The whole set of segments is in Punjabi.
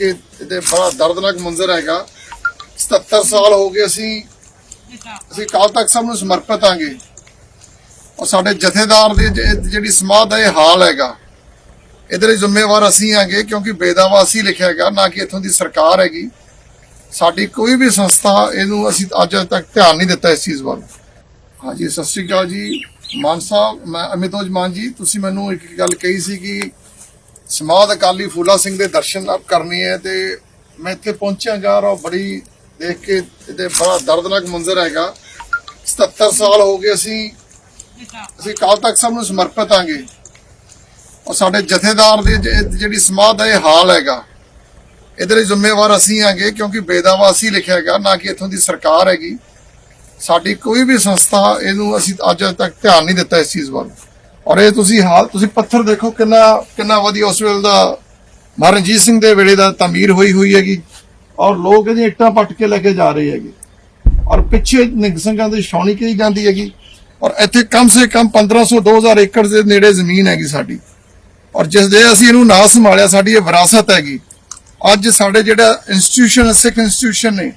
ਕੇ ਇਹਦੇ ਬੜਾ ਦਰਦਨਾਕ ਮੰਜ਼ਰ ਹੈਗਾ। 77 ਸਾਲ ਹੋ ਗਏ ਅਸੀਂ ਅਸੀਂ ਕਾਲ ਤੱਕ ਸਭ ਨੂੰ ਸਮਰਪਿਤ ਆਂਗੇ ਔਰ ਸਾਡੇ ਜਥੇਦਾਰ ਦੀ ਜਿਹੜੀ ਸਮਾਧ ਦਾ ਇਹ ਹਾਲ ਹੈਗਾ, ਇਹਦੇ ਲਈ ਜ਼ਿੰਮੇਵਾਰ ਅਸੀਂ ਆਂਗੇ ਕਿਉਂਕਿ ਬੇਦਾਵਾ ਅਸੀਂ ਲਿਖਿਆ ਹੈਗਾ, ਨਾ ਕਿ ਇਥੋਂ ਦੀ ਸਰਕਾਰ ਹੈਗੀ। ਸਾਡੀ ਕੋਈ ਵੀ ਸੰਸਥਾ ਇਹਨੂੰ ਅਸੀਂ ਅੱਜ ਤੱਕ ਧਿਆਨ ਨਹੀਂ ਦਿੱਤਾ ਇਸ ਚੀਜ਼ ਵੱਲ। ਹਾਂਜੀ, ਸਤਿ ਸ਼੍ਰੀ ਅਕਾਲ ਜੀ। ਮਾਨ ਸਾਹਿਬ, ਮੈਂ ਅਮਿਤੋਜ ਮਾਨ ਜੀ, ਤੁਸੀਂ ਮੈਨੂੰ ਇੱਕ ਗੱਲ ਕਹੀ ਸੀ ਕਿ ਸਮਾਧ ਅਕਾਲੀ ਫੂਲਾ ਸਿੰਘ ਦੇ ਦਰਸ਼ਨ ਆਪ ਕਰਨੇ ਹੈ ਤੇ ਮੈਂ ਇੱਥੇ ਪਹੁੰਚਿਆਗਾ ਔਰ ਬੜੀ ਦੇਖ ਕੇ ਇਹਦੇ ਬੜਾ ਦਰਦਨਾਕ ਮੰਜ਼ਰ ਹੈਗਾ। 77 ਸਾਲ ਹੋ ਗਏ ਅਸੀਂ ਅਸੀਂ ਕਾਲ ਤੱਕ ਸਭ ਨੂੰ ਸਮਰਪਿਤ ਆਂਗੇ। ਔਰ ਸਾਡੇ ਜਥੇਦਾਰ ਦੀ ਜਿਹੜੀ ਸਮਾਧ ਦਾ ਇਹ ਹਾਲ ਹੈਗਾ, ਇਹਦੇ ਲਈ ਜ਼ਿੰਮੇਵਾਰ ਅਸੀਂ ਆਂਗੇ ਕਿਉਂਕਿ ਬੇਦਾਵਾ ਅਸੀਂ ਲਿਖਿਆ ਹੈਗਾ ਨਾ ਕਿ ਇੱਥੋਂ ਦੀ ਸਰਕਾਰ ਹੈਗੀ। ਸਾਡੀ ਕੋਈ ਵੀ ਸੰਸਥਾ ਇਹਨੂੰ ਅਸੀਂ ਅੱਜ ਤੱਕ ਧਿਆਨ ਨਹੀਂ ਦਿੱਤਾ ਇਸ ਚੀਜ਼ ਵੱਲ। ਔਰ ਇਹ ਤੁਸੀਂ ਹਾਲ, ਤੁਸੀਂ ਪੱਥਰ ਦੇਖੋ ਕਿੰਨਾ ਕਿੰਨਾ ਵਧੀਆ ਉਸ ਵੇਲੇ ਦਾ ਮਹਾਰਾਜਾ ਰਣਜੀਤ ਸਿੰਘ ਦੇ ਵੇਲੇ ਦਾ ਤਾਮੀਰ ਹੋਈ ਹੋਈ ਹੈਗੀ। ਔਰ ਲੋਕ ਇਹਦੀਆਂ ਇੱਟਾਂ ਪੱਟ ਕੇ ਲੈ ਕੇ ਜਾ ਰਹੇ ਹੈਗੇ। ਔਰ ਪਿੱਛੇ ਨਿਗ ਸਿੰਘਾਂ ਦੀ ਛਾਉਣੀ ਕਹੀ ਜਾਂਦੀ ਹੈਗੀ। ਔਰ ਇੱਥੇ ਕਮ ਸੇ ਕਮ 1500 2000 ਏਕੜ ਦੇ ਨੇੜੇ ਜ਼ਮੀਨ ਹੈਗੀ ਸਾਡੀ। ਔਰ ਜਿਸ ਦੇ ਅਸੀਂ ਇਹਨੂੰ ਨਾ ਸੰਭਾਲਿਆ, ਸਾਡੀ ਇਹ ਵਿਰਾਸਤ ਹੈਗੀ। ਅੱਜ ਸਾਡੇ ਜਿਹੜਾ ਇੰਸਟੀਟਿਊਸ਼ਨ ਸਿੱਖ ਇੰਸਟੀਟਿਊਸ਼ਨ ਨੇ,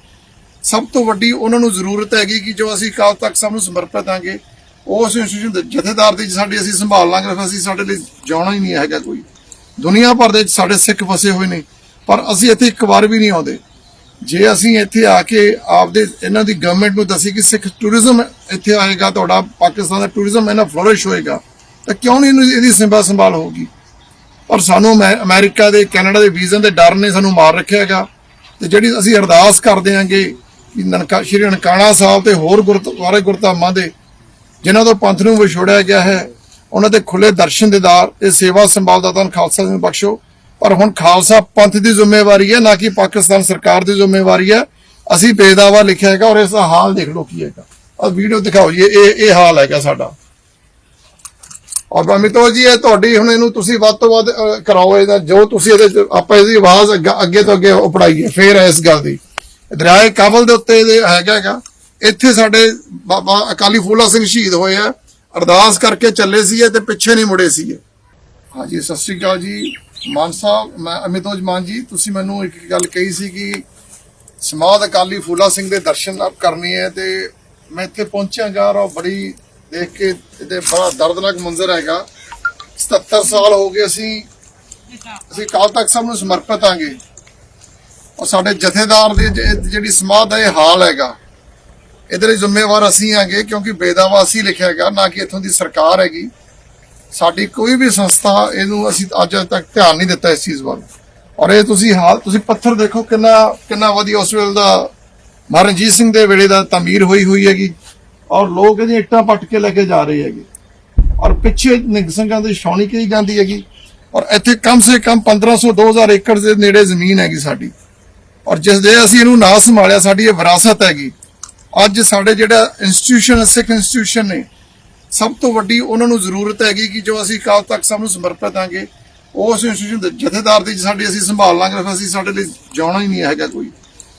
ਸਭ ਤੋਂ ਵੱਡੀ ਉਹਨਾਂ ਨੂੰ ਜ਼ਰੂਰਤ ਹੈਗੀ ਕਿ ਜੋ ਅਸੀਂ ਕਾਲ ਤੱਕ ਸਭ ਨੂੰ ਸਮਰਪਿਤ ਆਂਗੇ। ਉਸ ਇੰਸਟੀਟਿਊਸ਼ਨ ਦੇ ਜਥੇਦਾਰ ਦੀ ਸਾਡੀ ਅਸੀਂ ਸੰਭਾਲ ਲਾਂਗੇ, ਫਿਰ ਅਸੀਂ ਸਾਡੇ ਲਈ ਜਾਣਾ ਹੀ ਨਹੀਂ ਹੈਗਾ ਕੋਈ। ਦੁਨੀਆ ਭਰ ਦੇ ਸਾਡੇ ਸਿੱਖ ਫਸੇ ਹੋਏ ਨੇ, ਪਰ ਅਸੀਂ ਇੱਥੇ ਇੱਕ ਵਾਰ ਵੀ ਨਹੀਂ ਆਉਂਦੇ। ਜੇ ਅਸੀਂ ਇੱਥੇ ਆ ਕੇ ਆਪਦੇ ਇਹਨਾਂ ਦੀ ਗਵਰਨਮੈਂਟ ਨੂੰ ਦੱਸੀ ਕਿ ਸਿੱਖ ਟੂਰਿਜ਼ਮ ਇੱਥੇ ਆਏਗਾ, ਤੁਹਾਡਾ ਪਾਕਿਸਤਾਨ ਦਾ ਟੂਰਿਜ਼ਮ ਇਹਨਾਂ ਫਲੋਰਿਸ਼ ਹੋਏਗਾ, ਤਾਂ ਕਿਉਂ ਨਹੀਂ ਇਹਨੂੰ ਇਹਦੀ ਸੰਭਾਲ ਸੰਭਾਲ ਹੋਊਗੀ? ਪਰ ਸਾਨੂੰ ਅਮੈ- ਅਮਰੀਕਾ ਦੇ, ਕੈਨੇਡਾ ਦੇ ਵੀਜ਼ਨ ਦੇ ਡਰ ਨੇ ਸਾਨੂੰ ਮਾਰ ਰੱਖਿਆ ਹੈਗਾ। ਤੇ ਜਿਹੜੀ ਅਸੀਂ ਅਰਦਾਸ ਕਰਦੇ ਆਂਗੇ ਕਿ ਨਨਕਾ, ਸ਼੍ਰੀ ਨਨਕਾਣਾ ਸਾਹਿਬ ਤੇ ਹੋਰ ਗੁਰਦੁਆਰੇ ਗੁਰਧਾਮਾਂ ਦੇ ਜਿਨ੍ਹਾਂ ਤੋਂ ਪੰਥ ਨੂੰ ਵਿਛੋੜਿਆ ਗਿਆ ਹੈ, ਉਹਨਾਂ ਦੇ ਖੁੱਲੇ ਦਰਸ਼ਨ ਦੇਦਾਰ ਤੇ ਸੇਵਾ ਸੰਭਾਲ ਦਾ ਤਾਂ ਖਾਲਸਾ ਨੂੰ ਬਖਸ਼ੋ। ਪਰ ਹੁਣ ਖਾਲਸਾ ਪੰਥ ਦੀ ਜ਼ਿੰਮੇਵਾਰੀ ਹੈ, ਨਾ ਕਿ ਪਾਕਿਸਤਾਨ ਸਰਕਾਰ ਦੀ ਜ਼ਿੰਮੇਵਾਰੀ ਹੈ। ਅਸੀਂ ਬੇਦਾਵਾ ਲਿਖਿਆ ਹੈਗਾ ਔਰ ਇਸ ਦਾ ਹਾਲ ਦੇਖ ਲਓ ਕੀ ਹੈਗਾ। ਆ ਵੀਡੀਓ ਦਿਖਾਓ ਜੀ, ਇਹ ਇਹ ਹਾਲ ਹੈਗਾ ਸਾਡਾ। ਔਰ ਅਮਿਤੋ ਜੀ, ਇਹ ਤੁਹਾਡੀ ਹੁਣ ਇਹਨੂੰ ਤੁਸੀਂ ਵੱਧ ਤੋਂ ਵੱਧ ਕਰਾਓ ਇਹਦਾ, ਜੋ ਤੁਸੀਂ ਇਹਦੇ ਆਪਾਂ ਇਹਦੀ ਆਵਾਜ਼ ਅੱਗਾ- ਅੱਗੇ ਤੋਂ ਅੱਗੇ ਉਪੜਾਈਏ ਫੇਰ ਇਸ ਗੱਲ ਦੀ। ਦਰਿਆਏ ਕਾਬਲ ਦੇ ਉੱਤੇ ਇਹਦੇ ਹੈਗਾ ਹੈਗਾ। ਇੱਥੇ ਸਾਡੇ ਬਾਬਾ ਅਕਾਲੀ ਫੂਲਾ ਸਿੰਘ ਸ਼ਹੀਦ ਹੋਏ ਆ। ਅਰਦਾਸ ਕਰਕੇ ਚੱਲੇ ਸੀਗੇ ਤੇ ਪਿੱਛੇ ਨਹੀਂ ਮੁੜੇ ਸੀਗੇ। ਹਾਂਜੀ, ਸਤਿ ਸ਼੍ਰੀ ਅਕਾਲ ਜੀ। ਮਾਨ ਸਾਹਿਬ, ਮੈਂ ਅਮਿਤੋਜ ਮਾਨ ਜੀ, ਤੁਸੀਂ ਮੈਨੂੰ ਇੱਕ ਗੱਲ ਕਹੀ ਸੀ ਕਿ ਸਮਾਧ ਅਕਾਲੀ ਫੂਲਾ ਸਿੰਘ ਦੇ ਦਰਸ਼ਨ ਆਪ ਕਰਨੇ ਹੈ ਤੇ ਮੈਂ ਇੱਥੇ ਪਹੁੰਚਿਆਗਾ ਔਰ ਬੜੀ ਦੇਖ ਕੇ ਇਹਦੇ ਬੜਾ ਦਰਦਨਾਕ ਮੰਜ਼ਰ ਹੈਗਾ। 77 ਸਾਲ ਹੋ ਗਏ ਅਸੀਂ ਅਸੀਂ ਕਾਲ ਤੱਕ ਸਭ ਨੂੰ ਸਮਰਪਿਤ ਆਂਗੇ। ਔਰ ਸਾਡੇ ਜਥੇਦਾਰ ਦੀ ਜਿਹੜੀ ਸਮਾਧ ਦਾ ਇਹ ਹਾਲ ਹੈਗਾ ਇਹਦੇ ਲਈ ਜ਼ਿੰਮੇਵਾਰ ਅਸੀਂ ਆਂਗੇ ਕਿਉਂਕਿ ਬੇਦਾਵਾ ਅਸੀਂ ਲਿਖਿਆ ਹੈਗਾ ਨਾ ਕਿ ਇੱਥੋਂ ਦੀ ਸਰਕਾਰ ਹੈਗੀ। ਸਾਡੀ ਕੋਈ ਵੀ ਸੰਸਥਾ ਇਹਨੂੰ ਅਸੀਂ ਅੱਜ ਤੱਕ ਧਿਆਨ ਨਹੀਂ ਦਿੱਤਾ ਇਸ ਚੀਜ਼ ਵੱਲ। ਔਰ ਇਹ ਤੁਸੀਂ ਹਾਲ, ਤੁਸੀਂ ਪੱਥਰ ਦੇਖੋ ਕਿੰਨਾ ਕਿੰਨਾ ਵਧੀਆ ਉਸ ਵੇਲੇ ਦਾ ਮਹਾਰਾਜਾ ਸਿੰਘ ਦੇ ਵੇਲੇ ਦਾ ਤਾਮੀਰ ਹੋਈ ਹੋਈ ਹੈਗੀ। ਔਰ ਲੋਕ ਇਹਦੀਆਂ ਇੱਟਾਂ ਪੱਟ ਕੇ ਲੈ ਕੇ ਜਾ ਰਹੇ ਹੈਗੇ। ਔਰ ਪਿੱਛੇ ਨਿਗ ਸਿੰਘਾਂ ਦੀ ਛਾਉਣੀ ਕਹੀ ਜਾਂਦੀ ਹੈਗੀ। ਔਰ ਇੱਥੇ ਕਮ ਸੇ ਕਮ 1500 2000 ਏਕੜ ਦੇ ਨੇੜੇ ਜ਼ਮੀਨ ਹੈਗੀ ਸਾਡੀ। ਔਰ ਜਿਸ ਦੇ ਅਸੀਂ ਇਹਨੂੰ ਨਾ ਸੰਭਾਲਿਆ, ਸਾਡੀ ਇਹ ਵਿਰਾਸਤ ਹੈਗੀ। ਅੱਜ ਸਾਡੇ ਜਿਹੜਾ ਇੰਸਟੀਟਿਊਸ਼ਨ ਸਿੱਖ ਇੰਸਟੀਟਿਊਸ਼ਨ ਨੇ, ਸਭ ਤੋਂ ਵੱਡੀ ਉਹਨਾਂ ਨੂੰ ਜ਼ਰੂਰਤ ਹੈਗੀ ਕਿ ਜੋ ਅਸੀਂ ਕਾਲ ਤੱਕ ਸਭ ਨੂੰ ਸਮਰਪਿਤ ਆਂਗੇ ਉਸ ਇੰਸਟੀਟਿਊਸ਼ਨ ਦੇ ਜਥੇਦਾਰ ਦੀ ਸਾਡੀ ਅਸੀਂ ਸੰਭਾਲ ਲਾਂਗੇ, ਫਿਰ ਅਸੀਂ ਸਾਡੇ ਲਈ ਜਾਣਾ ਹੀ ਨਹੀਂ ਹੈਗਾ ਕੋਈ।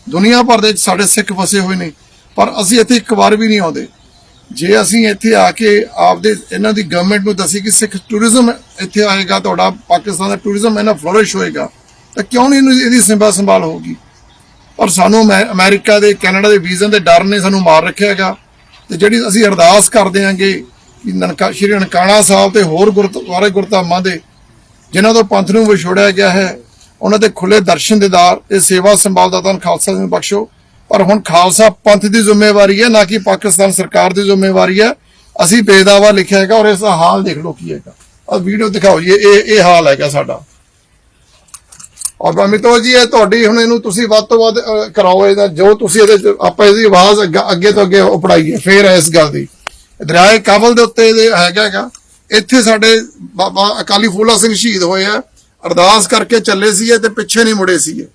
ਦੁਨੀਆ ਭਰ ਦੇ ਸਾਡੇ ਸਿੱਖ ਫਸੇ ਹੋਏ ਨੇ, ਪਰ ਅਸੀਂ ਇੱਥੇ ਇੱਕ ਵਾਰ ਵੀ ਨਹੀਂ ਆਉਂਦੇ। ਜੇ ਅਸੀਂ ਇੱਥੇ ਆ ਕੇ ਆਪਦੇ ਇਹਨਾਂ ਦੀ ਗਵਰਨਮੈਂਟ ਨੂੰ ਦੱਸੀ ਕਿ ਸਿੱਖ ਟੂਰਿਜ਼ਮ ਇੱਥੇ ਆਏਗਾ, ਤੁਹਾਡਾ ਪਾਕਿਸਤਾਨ ਦਾ ਟੂਰਿਜ਼ਮ ਇਹਨਾਂ ਫਲੋਰਿਸ਼ ਹੋਏਗਾ, ਤਾਂ ਕਿਉਂ ਨਹੀਂ ਇਹਨੂੰ ਇਹਦੀ ਸੰਭਾਲ ਸੰਭਾਲ ਹੋਊਗੀ? ਔਰ ਸਾਨੂੰ ਅਮੈ- ਅਮਰੀਕਾ ਦੇ, ਕੈਨੇਡਾ ਦੇ ਵੀਜ਼ਾ ਦੇ ਡਰ ਨੇ ਸਾਨੂੰ ਮਾਰ ਰੱਖਿਆ ਹੈਗਾ। ਤੇ ਜਿਹੜੀ ਅਸੀਂ ਅਰਦਾਸ ਕਰਦੇ ਆਂਗੇ ਕਿ ਨਨਕਾ, ਸ਼੍ਰੀ ਨਨਕਾਣਾ ਸਾਹਿਬ ਤੇ ਹੋਰ ਗੁਰਦੁਆਰੇ ਗੁਰਧਾਮਾਂ ਦੇ, ਜਿਨ੍ਹਾਂ ਤੋਂ ਪੰਥ ਨੂੰ ਵਿਛੋੜਿਆ ਗਿਆ ਹੈ, ਉਹਨਾਂ ਦੇ ਖੁੱਲੇ ਦਰਸ਼ਨ ਦੇਦਾਰ ਤੇ ਸੇਵਾ ਸੰਭਾਲ ਦਾ ਤਾਂ ਖਾਲਸਾ ਨੂੰ ਬਖਸ਼ੋ। ਪਰ ਹੁਣ ਖਾਲਸਾ ਪੰਥ ਦੀ ਜ਼ਿੰਮੇਵਾਰੀ ਹੈ, ਨਾ ਕਿ ਪਾਕਿਸਤਾਨ ਸਰਕਾਰ ਦੀ ਜ਼ਿੰਮੇਵਾਰੀ ਹੈ। ਅਸੀਂ ਬੇਦਾਵਾ ਲਿਖਿਆ ਹੈਗਾ ਔਰ ਇਸ ਦਾ ਹਾਲ ਦੇਖ ਲਓ ਕੀ ਹੈਗਾ। ਆ ਵੀਡੀਓ ਦਿਖਾਓ ਜੀ, ਇਹ ਇਹ ਹਾਲ ਹੈਗਾ ਸਾਡਾ। ਔਰ ਅਮਿਤੋ ਜੀ, ਇਹ ਤੁਹਾਡੀ ਹੁਣ ਇਹਨੂੰ ਤੁਸੀਂ ਵੱਧ ਤੋਂ ਵੱਧ ਕਰਾਓ ਇਹਦਾ, ਜੋ ਤੁਸੀਂ ਇਹਦੇ ਆਪਾਂ ਇਹਦੀ ਆਵਾਜ਼ ਅੱਗਾ- ਅੱਗੇ ਤੋਂ ਅੱਗੇ ਉਪੜਾਈਏ ਫੇਰ ਇਸ ਗੱਲ ਦੀ। ਦਰਿਆਏ ਕਾਬਲ ਦੇ ਉੱਤੇ ਇਹ ਹੈਗਾ ਹੈਗਾ। ਇੱਥੇ ਸਾਡੇ ਬਾਬਾ ਅਕਾਲੀ ਫੂਲਾ ਸਿੰਘ ਸ਼ਹੀਦ ਹੋਏ ਆ। ਅਰਦਾਸ ਕਰਕੇ ਚੱਲੇ ਸੀ ਤੇ ਪਿੱਛੇ ਨਹੀਂ ਮੁੜੇ ਸੀਗੇ।